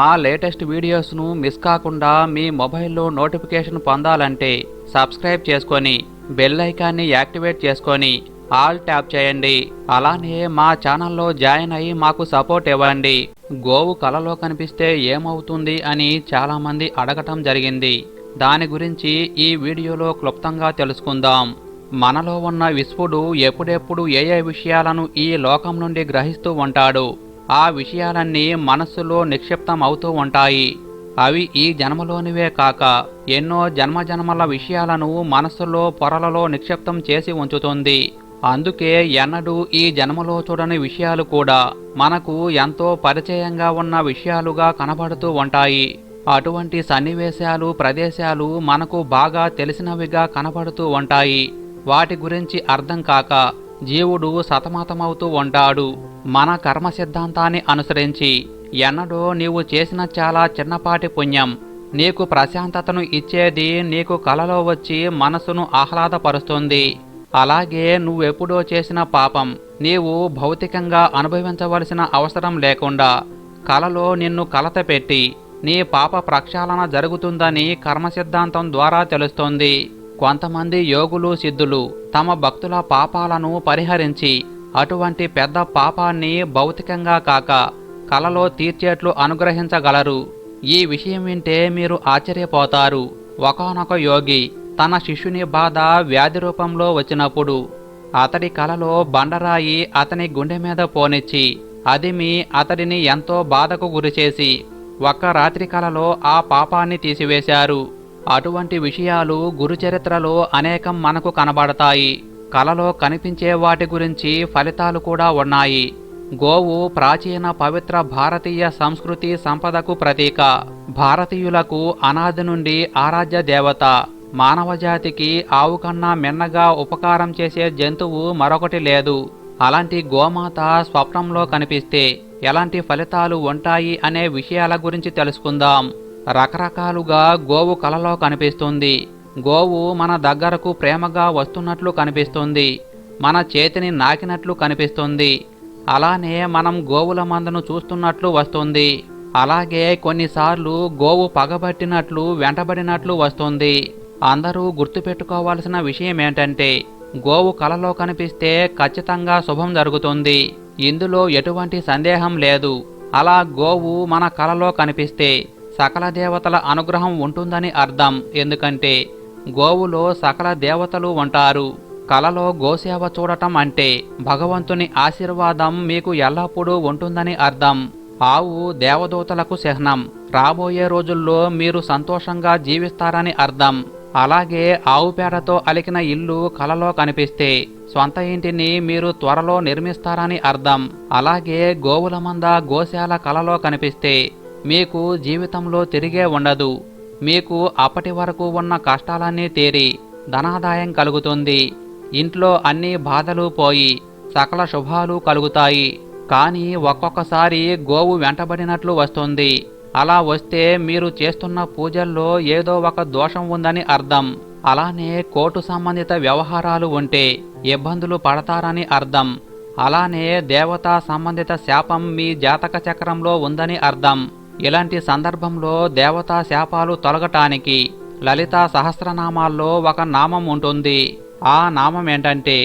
మా latest వీడియోస్ను miss కాకుండా మీ మొబైల్లో నోటిఫికేషన్ పొందాలంటే సబ్స్క్రైబ్ చేసుకొని బెల్ ఐకాన్ని యాక్టివేట్ చేసుకొని ఆల్ ట్యాప్ చేయండి. అలానే మా ఛానల్లో జాయిన్ అయ్యి మాకు సపోర్ట్ ఇవ్వండి. గోవు కలలో కనిపిస్తే ఏమవుతుంది అని చాలామంది అడగటం జరిగింది. దాని గురించి ఈ వీడియోలో క్లుప్తంగా తెలుసుకుందాం. మనలో ఉన్న విశ్వడు ఎప్పుడెప్పుడు ఏ ఏ విషయాలను ఈ లోకం నుండి గ్రహిస్తూ ఉంటాడు? ఆ విషయాలన్నీ మనస్సులో నిక్షిప్తం అవుతూ ఉంటాయి. అవి ఈ జన్మలోనివే కాక ఎన్నో జన్మజన్మల విషయాలను మనస్సులో పొరలలో నిక్షిప్తం చేసి ఉంచుతుంది. అందుకే ఎన్నడూ ఈ జన్మలో చూడని విషయాలు కూడా మనకు ఎంతో పరిచయంగా ఉన్న విషయాలుగా కనబడుతూ ఉంటాయి. అటువంటి సన్నివేశాలు ప్రదేశాలు మనకు బాగా తెలిసినవిగా కనబడుతూ ఉంటాయి. వాటి గురించి అర్థం కాక జీవుడు సతమతమవుతూ ఉంటాడు. మన కర్మ సిద్ధాంతాన్ని అనుసరించి ఎన్నడో నీవు చేసిన చాలా చిన్నపాటి పుణ్యం. నీకు ప్రశాంతతను ఇచ్చేది నీకు కలలో వచ్చి మనసును ఆహ్లాదపరుస్తుంది. అలాగే నువ్వెప్పుడో చేసిన పాపం నీవు భౌతికంగా అనుభవించవలసిన అవసరం లేకుండా కలలో నిన్ను కలత పెట్టి నీ పాప ప్రక్షాళన జరుగుతుందని కర్మ సిద్ధాంతం ద్వారా తెలుస్తోంది. కొంతమంది యోగులు సిద్ధులు తమ భక్తుల పాపాలను పరిహరించి అటువంటి పెద్ద పాపాన్ని భౌతికంగా కాక కలలో తీర్చేట్లు అనుగ్రహించగలరు. ఈ విషయం వింటే మీరు ఆశ్చర్యపోతారు. ఒకనొక యోగి తన శిష్యుని బాధ వ్యాధి రూపంలో వచ్చినప్పుడు అతడి కలలో బండరాయి అతని గుండె మీద పోనిచ్చి అదిమి అతడిని ఎంతో బాధకు గురిచేసి ఒక్క రాత్రి కలలో ఆ పాపాన్ని తీసివేశారు. అటువంటి విషయాలు గురుచరిత్రలో అనేకం మనకు కనబడతాయి. కలలో కనిపించే వాటి గురించి ఫలితాలు కూడా ఉన్నాయి. గోవు ప్రాచీన పవిత్ర భారతీయ సంస్కృతి సంపదకు ప్రతీక. భారతీయులకు అనాది నుండి ఆరాధ్య దేవత. మానవజాతికి ఆవు కన్నా మిన్నగా ఉపకారం చేసే జంతువు మరొకటి లేదు. అలాంటి గోమాత స్వప్నంలో కనిపిస్తే ఎలాంటి ఫలితాలు ఉంటాయి అనే విషయాల గురించి తెలుసుకుందాం. రకరకాలుగా గోవు కలలో కనిపిస్తుంది. గోవు మన దగ్గరకు ప్రేమగా వస్తున్నట్లు కనిపిస్తుంది. మన చేతిని నాకినట్లు కనిపిస్తుంది. అలానే మనం గోవుల మందను చూస్తున్నట్లు వస్తుంది. అలాగే కొన్నిసార్లు గోవు పగబట్టినట్లు వెంటబడినట్లు వస్తుంది. అందరూ గుర్తుపెట్టుకోవాల్సిన విషయం ఏంటంటే గోవు కలలో కనిపిస్తే ఖచ్చితంగా శుభం జరుగుతుంది. ఇందులో ఎటువంటి సందేహం లేదు. అలా గోవు మన కలలో కనిపిస్తే సకల దేవతల అనుగ్రహం ఉంటుందని అర్థం. ఎందుకంటే గోవులో సకల దేవతలు ఉంటారు. కలలో గోసేవ చూడటం అంటే భగవంతుని ఆశీర్వాదం మీకు ఎల్లప్పుడూ ఉంటుందని అర్థం. ఆవు దేవదూతలకు చిహ్నం. రాబోయే రోజుల్లో మీరు సంతోషంగా జీవిస్తారని అర్థం. అలాగే ఆవు పేడతో అలికిన ఇల్లు కలలో కనిపిస్తే స్వంత ఇంటిని మీరు త్వరలో నిర్మిస్తారని అర్థం. అలాగే గోవుల మంద గోశాల కలలో కనిపిస్తే మీకు జీవితంలో తిరిగే ఉండదు. మీకు అప్పటి వరకు ఉన్న కష్టాలన్నీ తీరి ధనాదాయం కలుగుతుంది. ఇంట్లో అన్ని బాధలు పోయి సకల శుభాలు కలుగుతాయి. కానీ ఒక్కొక్కసారి గోవు వెంటబడినట్లు వస్తుంది. అలా వస్తే మీరు చేస్తున్న పూజల్లో ఏదో ఒక దోషం ఉందని అర్థం. అలానే కోర్టు సంబంధిత వ్యవహారాలు ఉంటే ఇబ్బందులు పడతారని అర్థం. అలానే దేవతా సంబంధిత శాపం మీ జాతక చక్రంలో ఉందని అర్థం. ఇలాంటి సందర్భంలో దేవతా శాపాలు తొలగటానికి లలితా సహస్రనామాల్లో ఒక నామం ఉంటుంది. ఆ నామం ఏంటంటే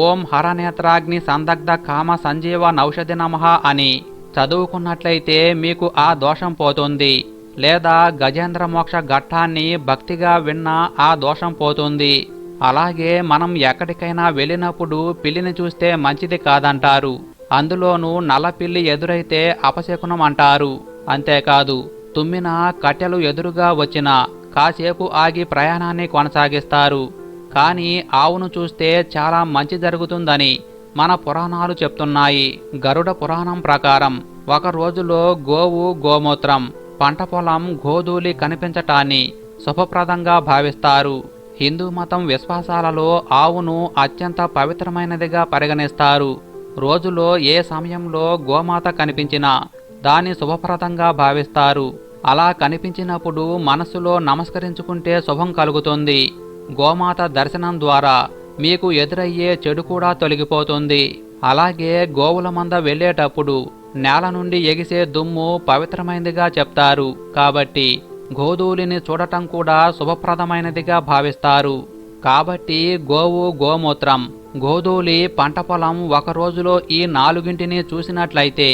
ఓం హరనేత్రాగ్ని సందగ్ధ కామ సంజీవ నౌషధి నమః అని చదువుకున్నట్లయితే మీకు ఆ దోషం పోతుంది. లేదా గజేంద్ర మోక్ష ఘట్టాన్ని భక్తిగా విన్నా ఆ దోషం పోతుంది. అలాగే మనం ఎక్కడికైనా వెళ్ళినప్పుడు పిల్లిని చూస్తే మంచిది కాదంటారు. అందులోనూ నల్లపిల్లి ఎదురైతే అపశకునం అంటారు. అంతేకాదు తుమ్మిన కట్టెలు ఎదురుగా వచ్చిన కాసేపు ఆగి ప్రయాణాన్ని కొనసాగిస్తారు. కానీ ఆవును చూస్తే చాలా మంచి జరుగుతుందని మన పురాణాలు చెప్తున్నాయి. గరుడ పురాణం ప్రకారం ఒక రోజులో గోవు గోమూత్రం పంట పొలం గోధూలి కనిపించటాన్ని శుభప్రదంగా భావిస్తారు. హిందూ మతం విశ్వాసాలలో ఆవును అత్యంత పవిత్రమైనదిగా పరిగణిస్తారు. రోజులో ఏ సమయంలో గోమాత కనిపించినా దాన్ని శుభప్రదంగా భావిస్తారు. అలా కనిపించినప్పుడు మనసులో నమస్కరించుకుంటే శుభం కలుగుతుంది. గోమాత దర్శనం ద్వారా మీకు ఎదురయ్యే చెడు కూడా తొలగిపోతుంది. అలాగే గోవుల మంద వెళ్ళేటప్పుడు నేల నుండి ఎగిసే దుమ్ము పవిత్రమైనదిగా చెప్తారు. కాబట్టి గోధూలిని చూడటం కూడా శుభప్రదమైనదిగా భావిస్తారు. కాబట్టి గోవు గోమూత్రం గోధూలి పంట పొలం ఒక రోజులో ఈ నాలుగింటిని చూసినట్లయితే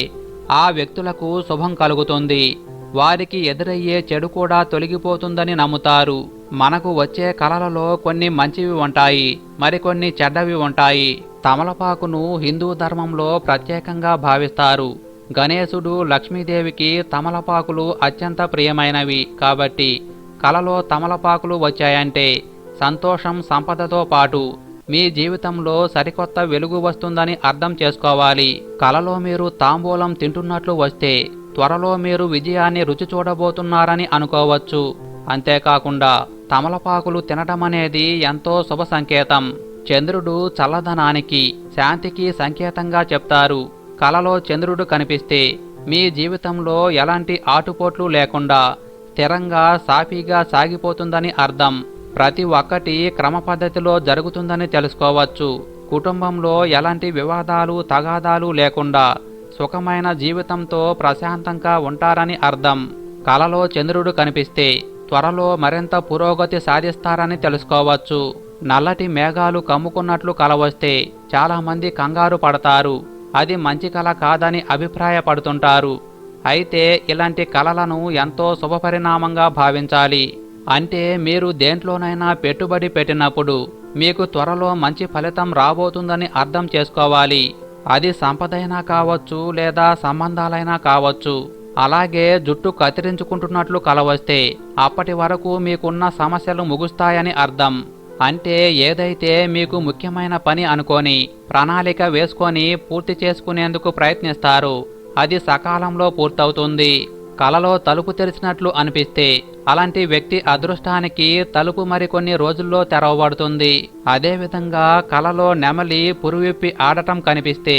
ఆ వ్యక్తులకు శుభం కలుగుతుంది. వారికి ఎదురయ్యే చెడు కూడా తొలగిపోతుందని నమ్ముతారు. మనకు వచ్చే కళలలో కొన్ని మంచివి ఉంటాయి మరికొన్ని చెడ్డవి ఉంటాయి. తమలపాకును హిందూ ధర్మంలో ప్రత్యేకంగా భావిస్తారు. గణేశుడు లక్ష్మీదేవికి తమలపాకులు అత్యంత ప్రియమైనవి కాబట్టి కలలో తమలపాకులు వచ్చాయంటే సంతోషం సంపదతో పాటు మీ జీవితంలో సరికొత్త వెలుగు వస్తుందని అర్థం చేసుకోవాలి. కలలో మీరు తాంబూలం తింటున్నట్లు వస్తే త్వరలో మీరు విజయాన్ని రుచి చూడబోతున్నారని అనుకోవచ్చు. అంతేకాకుండా తమలపాకులు తినడం అనేది ఎంతో శుభ సంకేతం. చంద్రుడు చల్లదనానికి శాంతికి సంకేతంగా చెప్తారు. కలలో చంద్రుడు కనిపిస్తే మీ జీవితంలో ఎలాంటి ఆటుపోట్లు లేకుండా స్థిరంగా సాఫీగా సాగిపోతుందని అర్థం. ప్రతి ఒక్కటి క్రమ పద్ధతిలో జరుగుతుందని తెలుసుకోవచ్చు. కుటుంబంలో ఎలాంటి వివాదాలు తగాదాలు లేకుండా సుఖమైన జీవితంతో ప్రశాంతంగా ఉంటారని అర్థం. కలలో చంద్రుడు కనిపిస్తే త్వరలో మరింత పురోగతి సాధిస్తారని తెలుసుకోవచ్చు. నల్లటి మేఘాలు కమ్ముకున్నట్లు కలవస్తే చాలామంది కంగారు పడతారు. అది మంచి కళ కాదని అభిప్రాయపడుతుంటారు. అయితే ఇలాంటి కళలను ఎంతో శుభపరిణామంగా భావించాలి. అంటే మీరు దేంట్లోనైనా పెట్టుబడి పెట్టినప్పుడు మీకు త్వరలో మంచి ఫలితం రాబోతుందని అర్థం చేసుకోవాలి. అది సంపదైనా కావచ్చు లేదా సంబంధాలైనా కావచ్చు. అలాగే జుట్టు కత్తిరించుకుంటున్నట్లు కలవస్తే అప్పటి వరకు మీకున్న సమస్యలు ముగుస్తాయని అర్థం. అంటే ఏదైతే మీకు ముఖ్యమైన పని అనుకొని ప్రణాళిక వేసుకొని పూర్తి చేసుకునేందుకు ప్రయత్నిస్తారు అది సకాలంలో పూర్తవుతుంది. కలలో తలుపు తెరిచినట్లు అనిపిస్తే అలాంటి వ్యక్తి అదృష్టానికి తలుపు మరికొన్ని రోజుల్లో తెరవబడుతుంది. అదేవిధంగా కలలో నెమలి పురువిప్పి ఆడటం కనిపిస్తే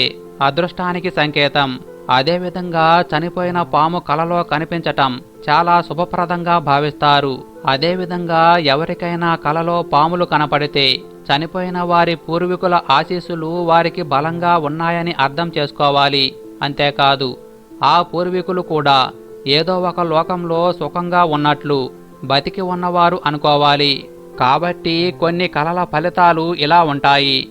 అదృష్టానికి సంకేతం. అదేవిధంగా చనిపోయిన పాము కలలో కనిపించటం చాలా శుభప్రదంగా భావిస్తారు. అదేవిధంగా ఎవరికైనా కలలో పాములు కనపడితే చనిపోయిన వారి పూర్వీకుల ఆశీస్సులు వారికి బలంగా ఉన్నాయని అర్థం చేసుకోవాలి. అంతేకాదు ఆ పూర్వీకులు కూడా ఏదో ఒక లోకంలో సుఖంగా ఉన్నట్లు బతికి ఉన్నవారు అనుకోవాలి. కాబట్టి కొన్ని కలల ఫలితాలు ఇలా ఉంటాయి.